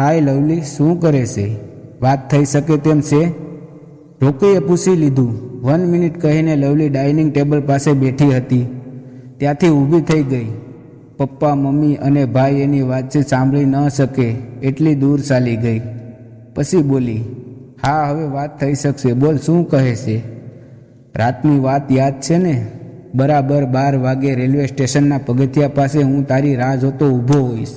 હાય lovely, શું કરે છે? વાત થઈ શકે તેમ છે? રોકીએ પૂછી લીધું. વન મિનિટ કહીને લવલી ડાઇનિંગ ટેબલ પાસે બેઠી હતી. ત્યાંથી ઊભી થઈ ગઈ. પપ્પા, મમ્મી અને ભાઈ એની વાતચીત સાંભળી ન શકે એટલી દૂર ચાલી ગઈ. પછી બોલી, હા, હવે વાત થઈ શકશે. બોલ, શું કહે છે? રાતની વાત યાદ છે ને? બરાબર બાર વાગે રેલવે સ્ટેશનના પગથિયા પાસે હું તારી રાહ જોતો ઊભો હોઈશ.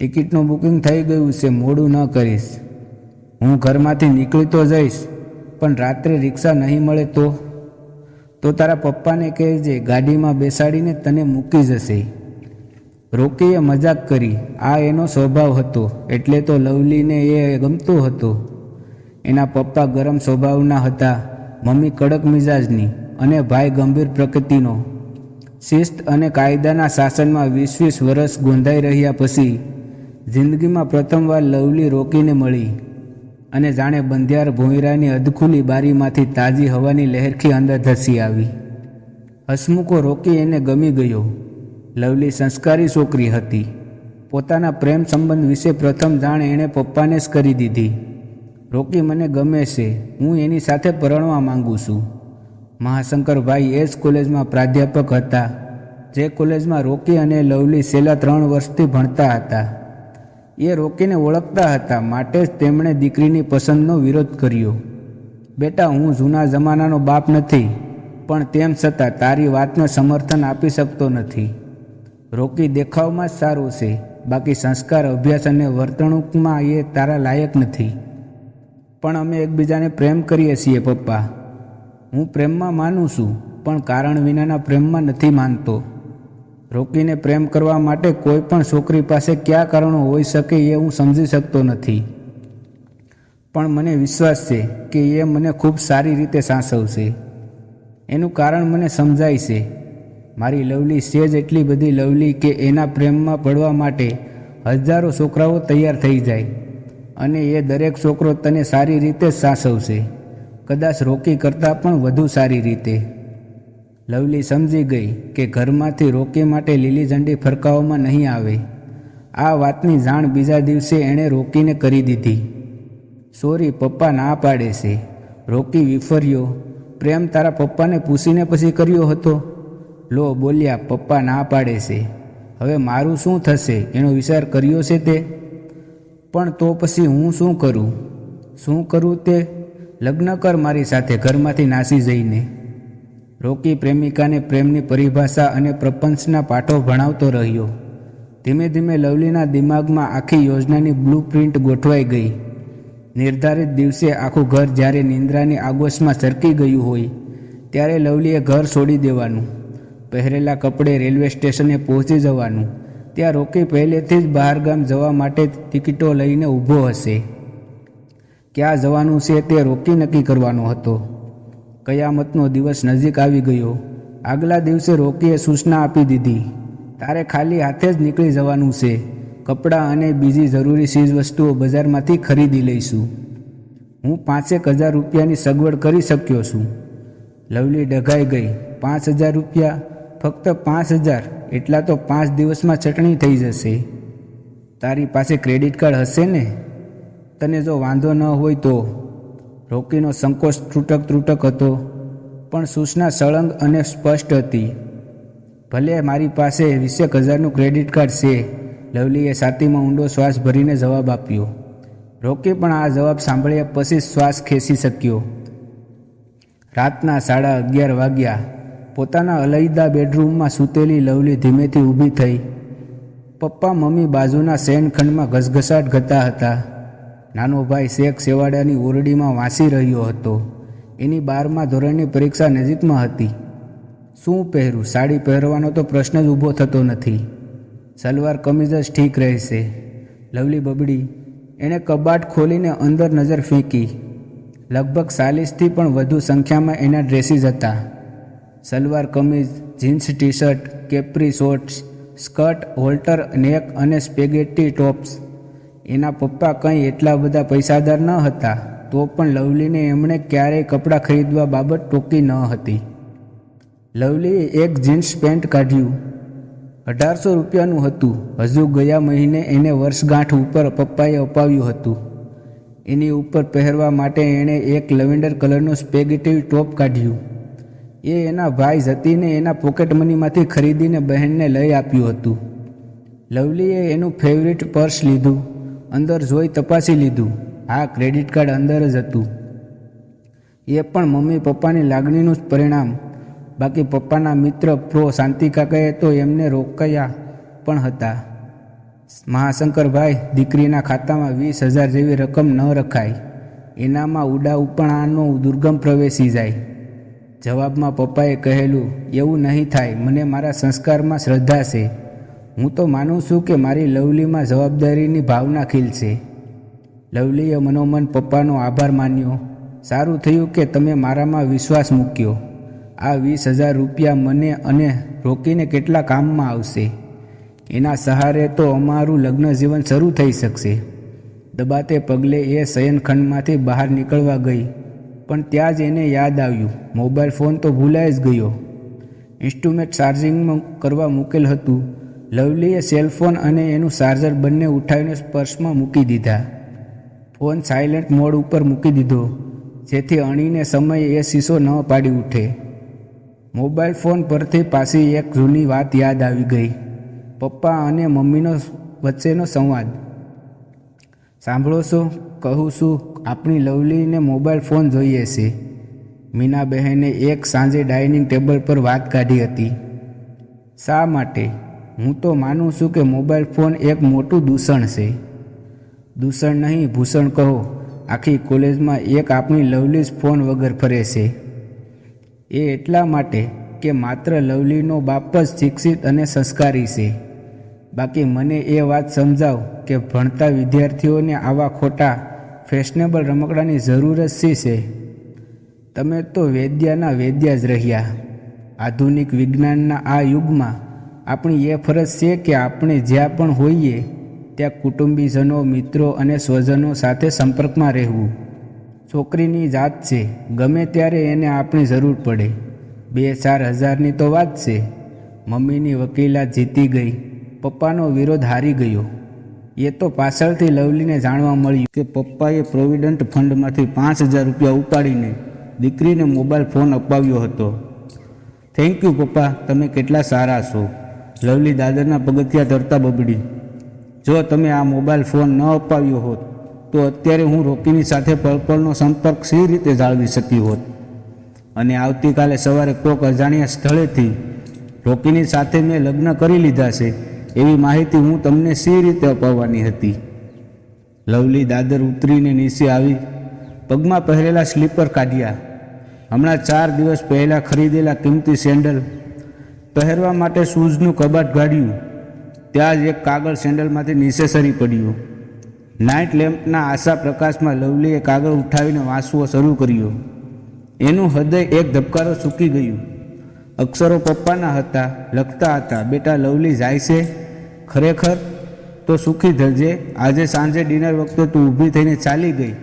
ટિકિટનું બુકિંગ થઈ ગયું છે, મોડું ન કરીશ. હું ઘરમાંથી નીકળી તો જઈશ, પણ રાત્રે રિક્ષા નહીં મળે તો? તો તારા પપ્પાને કહેજે, ગાડીમાં બેસાડીને તને મૂકી જશે. રોકીએ મજાક કરી. આ એનો સ્વભાવ હતો, એટલે તો લવલીને એ ગમતો હતો. એના પપ્પા ગરમ સ્વભાવના હતા, મમ્મી કડક મિજાજની અને ભાઈ ગંભીર પ્રકૃતિનો. શિસ્ત અને કાયદાના શાસનમાં વીસ વીસ વર્ષ ગોંધાઈ રહ્યા પછી જિંદગીમાં પ્રથમવાર લવલી રોકીને મળી અને જાણે બંધિયાર ભોંયરાની અધખુલી બારીમાંથી તાજી હવાની લહેરખી અંદર ધસી આવી. હસમુખો રોકી એને ગમી ગયો. લવલી સંસ્કારી છોકરી હતી. પોતાના પ્રેમ સંબંધ વિશે પ્રથમ જાણ એણે પપ્પાને જ કરી દીધી. રોકી મને ગમે છે, હું એની સાથે પરણવા માંગુ છું. મહાશંકરભાઈ એ જ કોલેજમાં પ્રાધ્યાપક હતા, જે કોલેજમાં રોકી અને લવલી છેલ્લા ત્રણ વર્ષથી ભણતા હતા. એ રોકીને ઓળખતા હતા. માટે જ તેમણે દીકરીની પસંદનો વિરોધ કર્યો. બેટા, હું જૂના જમાનાનો બાપ નથી, પણ તેમ છતાં તારી વાતને સમર્થન આપી શકતો નથી. રોકી દેખાવમાં જ સારું છે. બાકી સંસ્કાર, અભ્યાસ અને વર્તણૂકમાં એ તારા લાયક નથી. પણ અમે એકબીજાને પ્રેમ કરીએ છીએ, પપ્પા. હું પ્રેમમાં માનું છું, પણ કારણ વિનાના પ્રેમમાં નથી માનતો. રોકીને પ્રેમ કરવા માટે કોઈ પણ છોકરી પાસે કયા કારણો હોઈ શકે એ હું સમજી શકતો નથી. પણ મને વિશ્વાસ છે કે એ મને ખૂબ સારી રીતે સાંસવશે. એનું કારણ મને સમજાય છે. મારી લવલી સેજ એટલી બધી લવલી કે એના પ્રેમમાં પડવા માટે હજારો છોકરાઓ તૈયાર થઈ જાય અને એ દરેક છોકરો તને સારી રીતે સાસવશે. કદાચ રોકી કરતાં પણ વધુ સારી રીતે. લવલી સમજી ગઈ કે ઘરમાંથી રોકી માટે લીલી ઝંડી ફરકાવવામાં નહીં આવે. આ વાતની જાણ બીજા દિવસે એણે રોકીને કરી દીધી. સોરી, પપ્પા ના પાડે છે. રોકી વિફર્યો. પ્રેમ તારા પપ્પાને પૂછીને પછી કર્યો હતો. લો, બોલ્યા, પપ્પા ના પાડે છે. હવે મારું શું થશે? એનો વિચાર કર્યો છે તે. પણ તો પછી હું શું કરું? શું કરું તે? લગ્ન કર મારી સાથે ઘરમાંથી નાસી જઈને. રોકી પ્રેમિકાને પ્રેમની પરિભાષા અને પ્રપંચના પાઠો ભણાવતો રહ્યો. ધીમે ધીમે લવલીના દિમાગમાં આખી યોજનાની બ્લુ પ્રિન્ટ ગોઠવાઈ ગઈ. નિર્ધારિત દિવસે આખું ઘર જ્યારે નિંદ્રાની આગોશમાં સરકી ગયું હોય, ત્યારે લવલીએ ઘર છોડી દેવાનું. પહેરેલા કપડે રેલવે સ્ટેશને પહોંચી જવાનું. ત્યાં રોકી પહેલેથી જ બહારગામ જવા માટે ટિકિટો લઈને ઊભો હશે. ક્યાં જવાનું છે તે રોકી નક્કી કરવાનો હતો. કયામતનો દિવસ નજીક આવી ગયો. આગલા દિવસે રોકીએ સૂચના આપી દીધી. તારે ખાલી હાથે જ નીકળી જવાનું છે. કપડાં અને બીજી જરૂરી ચીજવસ્તુઓ બજારમાંથી ખરીદી લઈશું. હું પાંચેક હજાર રૂપિયાની સગવડ કરી શક્યો છું. લવલી ડઘાઈ ગઈ. પાંચ હજાર રૂપિયા? ફક્ત પાંચ હજાર. એટલા તો પાંચ દિવસમાં ચટણી થઈ જશે. તારી પાસે ક્રેડિટ કાર્ડ હશે ને? તને જો વાંધો ન હોય તો. રોકીનો સંકોચ ત્રુટક ત્રુટક હતો, પણ સૂચના સળંગ અને સ્પષ્ટ હતી. ભલે મારી પાસે વીસેક હજારનું ક્રેડિટ કાર્ડ છે, લવલીએ સાતીમાં ઊંડો શ્વાસ ભરીને જવાબ આપ્યો. રોકી પણ આ જવાબ સાંભળ્યા પછી શ્વાસ ખેંચી શક્યો. રાતના સાડા અગિયાર વાગ્યા. પોતાના અલયદા બેડરૂમમાં સૂતેલી લવલી ધીમેથી ઊભી થઈ. પપ્પા મમ્મી બાજુના શયનખંડમાં ઘસઘસાટ ગતા હતા. નાનો ભાઈ શેખ સેવાડાની ઓરડીમાં વાંસી રહ્યો હતો. એની બારમા ધોરણની પરીક્ષા નજીકમાં હતી. શું પહેરું? સાડી પહેરવાનો તો પ્રશ્ન જ ઊભો થતો નથી. સલવાર કમીઝ જ ઠીક રહેશે. લવલી બબડી, એણે કબાટ ખોલીને અંદર નજર ફેંકી. લગભગ ચાલીસથી પણ વધુ સંખ્યામાં એના ડ્રેસીસ હતા. Salwar kameez jeans T shirt capri, shorts, skirt, halter, neck અને સ્પેગેટી ટોપ્સ. એના પપ્પા કંઈ એટલા બધા પૈસાદાર ન હતા, તો પણ લવલીને એમણે ક્યારેય કપડાં ખરીદવા બાબત ટોકી ન હતી. લવલીએ એક જીન્સ પેન્ટ કાઢ્યું. અઢારસો રૂપિયાનું હતું. હજુ ગયા મહિને એને વર્ષગાંઠ ઉપર પપ્પાએ અપાવ્યું હતું. એની ઉપર પહેરવા માટે એણે એક લવેન્ડર કલરનું સ્પેગેટિવ ટોપ કાઢ્યું. એ એના ભાઈ જતીને એના પોકેટ મનીમાંથી ખરીદીને બહેનને લઈ આપ્યું હતું. લવલીએ એનું ફેવરિટ પર્સ લીધું. અંદર જોઈ તપાસી લીધું. આ ક્રેડિટ કાર્ડ અંદર જ હતું. એ પણ મમ્મી પપ્પાની લાગણીનું જ પરિણામ. બાકી પપ્પાના મિત્ર પ્રો શાંતિ કાકાએ તો એમને રોકાયા પણ હતા. મહાશંકરભાઈ દીકરીના ખાતામાં વીસ હજાર જેવી રકમ ન રખાય. એનામાં ઉડા ઉપણાનો દુર્ગમ પ્રવેશી જાય. જવાબમાં પપ્પાએ કહેલું, એવું નહીં થાય. મને મારા સંસ્કારમાં શ્રદ્ધા છે. હું તો માનું છું કે મારી લવલીમાં જવાબદારીની ભાવના ખીલશે. લવલીએ મનોમન પપ્પાનો આભાર માન્યો. સારું થયું કે તમે મારામાં વિશ્વાસ મૂક્યો. આ વીસ હજાર રૂપિયા મને અને રોકીને કેટલા કામમાં આવશે? એના સહારે તો અમારું લગ્ન જીવન શરૂ થઈ શકશે. દબાતે પગલે એ શયનખંડમાંથી બહાર નીકળવા ગઈ. પણ ત્યાં જ એને યાદ આવ્યું. મોબાઈલ ફોન તો ભૂલાઈ જ ગયો. ઇન્સ્ટ્રુમેન્ટ ચાર્જિંગમાં કરવા મૂકેલ હતું. લવલીએ સેલફોન અને એનું ચાર્જર બંને ઉઠાવીને સ્પર્શમાં મૂકી દીધા. ફોન સાયલેન્ટ મોડ ઉપર મૂકી દીધો, જેથી અણીને સમયે એ શીશો ન પાડી ઉઠે. મોબાઈલ ફોન પરથી પાછી એક જૂની વાત યાદ આવી ગઈ. પપ્પા અને મમ્મીનો વચ્ચેનો સંવાદ. સાંભળો છો કહું છું, આપણી લવલીને મોબાઈલ ફોન જોઈએ છે. મીના બહેને એક સાંજે ડાઇનિંગ ટેબલ પર વાત કાઢી હતી. શા માટે? હું તો માનું છું કે મોબાઈલ ફોન એક મોટું દૂષણ છે. દૂષણ નહીં, ભૂષણ કહો. આખી કોલેજમાં એક આપણી લવલી જ ફોન વગર ફરે છે. એ એટલા માટે કે માત્ર લવલીનો બાપ જ શિક્ષિત અને સંસ્કારી છે. બાકી મને એ વાત સમજાવ કે ભણતા વિદ્યાર્થીઓને આવા ખોટા, ફેશનેબલ રમકડાની જરૂર જ શી છે? તમે તો વેદ્યાના વેદ્યા જ રહ્યા. આધુનિક વિજ્ઞાનના આ યુગમાં આપણી એ ફરજ છે કે આપણે જ્યાં પણ હોઈએ, ત્યાં કુટુંબીજનો, મિત્રો અને સ્વજનો સાથે સંપર્કમાં રહેવું. છોકરીની જાત છે, ગમે ત્યારે એને આપણી જરૂર પડે. બે ચાર હજારની તો વાત છે. મમ્મીની વકીલાત જીતી ગઈ, પપ્પાનો વિરોધ હારી ગયો. એ તો પાછળથી લવલીને જાણવા મળ્યું કે પપ્પાએ પ્રોવિડન્ટ ફંડમાંથી પાંચ હજાર રૂપિયા ઉપાડીને દીકરીને મોબાઈલ ફોન અપાવ્યો હતો. થેન્ક યુ પપ્પા, તમે કેટલા સારા છો. લવલી દાદરના પગથિયા ધરતા બબડી. જો તમે આ મોબાઈલ ફોન ન અપાવ્યો હોત, તો અત્યારે હું રોકીની સાથે પળપળનો સંપર્ક સી રીતે જાળવી શકી હોત. અને આવતીકાલે સવારે કોક અજાણ્યા સ્થળેથી રોકીની સાથે મેં લગ્ન કરી લીધા છે, એવી માહિતી હું તમને સી રીતે અપાવવાની હતી. લવલી દાદર ઉતરીને નીચે આવી, પગમાં પહેરેલા સ્લીપર કાઢ્યા. હમણાં ચાર દિવસ પહેલાં ખરીદેલા કિંમતી સેન્ડલ પહેરવા માટે શૂઝનું કબાટ ગાડ્યું. ત્યાં જ એક કાગળ સેન્ડલમાંથી નીચે સરી પડ્યું. નાઇટ લેમ્પના આશા પ્રકાશમાં લવલીએ કાગળ ઉઠાવીને વાંચવો શરૂ કર્યો. એનું હૃદય એક ધબકારો સૂકી ગયું. અક્ષરો પપ્પાના હતા, લખતા હતા, બેટા, લવલી જાય છે? ખરેખર? તો સુખી થજે. આજે સાંજે ડિનર વખતે તું ઊભી થઈને ચાલી ગઈ.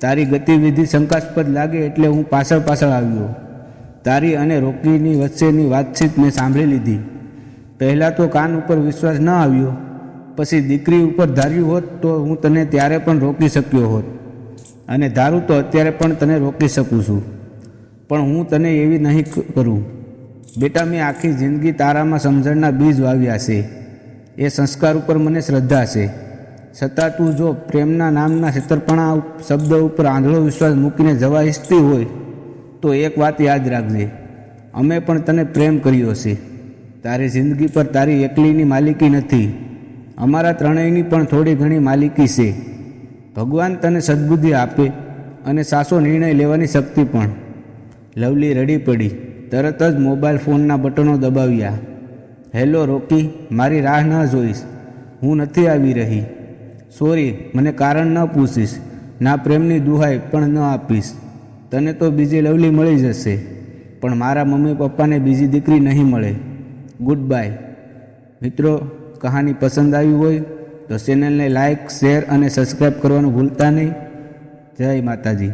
તારી ગતિવિધિ શંકાસ્પદ લાગે એટલે હું પાછળ પાછળ આવ્યો. તારી અને રોકીની વચ્ચેની વાતચીત મેં સાંભળી લીધી. પહેલાં તો કાન ઉપર વિશ્વાસ ન આવ્યો. પછી દીકરી ઉપર ધાર્યું હોત તો હું તને ત્યારે પણ રોકી શક્યો હોત. અને ધારું તો અત્યારે પણ તને રોકી શકું છું. પણ હું તને એવી નહીં કરું. બેટા, મેં આખી જિંદગી તારામાં સમજણના બીજ વાવ્યા છે. એ સંસ્કાર ઉપર મને શ્રદ્ધા છે. છતાં તું જો પ્રેમના નામના છેતરપણા શબ્દ ઉપર આંધળો વિશ્વાસ મૂકીને જવા ઈચ્છતી હોય તો એક વાત યાદ રાખજે. અમે પણ તને પ્રેમ કર્યો છે તારી જિંદગી પર તારી એકલીની માલિકી નથી. અમારા ત્રણેયની પણ થોડી ઘણી માલિકી છે. ભગવાન તને સદબુદ્ધિ આપે અને સાસો નિર્ણય લેવાની શક્તિ પણ. લવલી રડી પડી, તરત જ મોબાઈલ ફોનના બટનો દબાવ્યા. હેલો રોકી, મારી રાહ ન જોઈશ. હું નથી આવી રહી. સોરી, મને કારણ ન પૂછીશ. ના પ્રેમની દુહાઈ પણ ન આપીશ. તને તો બીજી લવલી મળી જશે, પણ મારા મમ્મી પપ્પાને બીજી દીકરી નહીં મળે. ગુડ બાય મિત્રો, કહાની પસંદ આવી હોય તો ચેનલને લાઇક શેર અને સબસ્ક્રાઈબ કરવાનું ભૂલતા નહીં. જય માતાજી.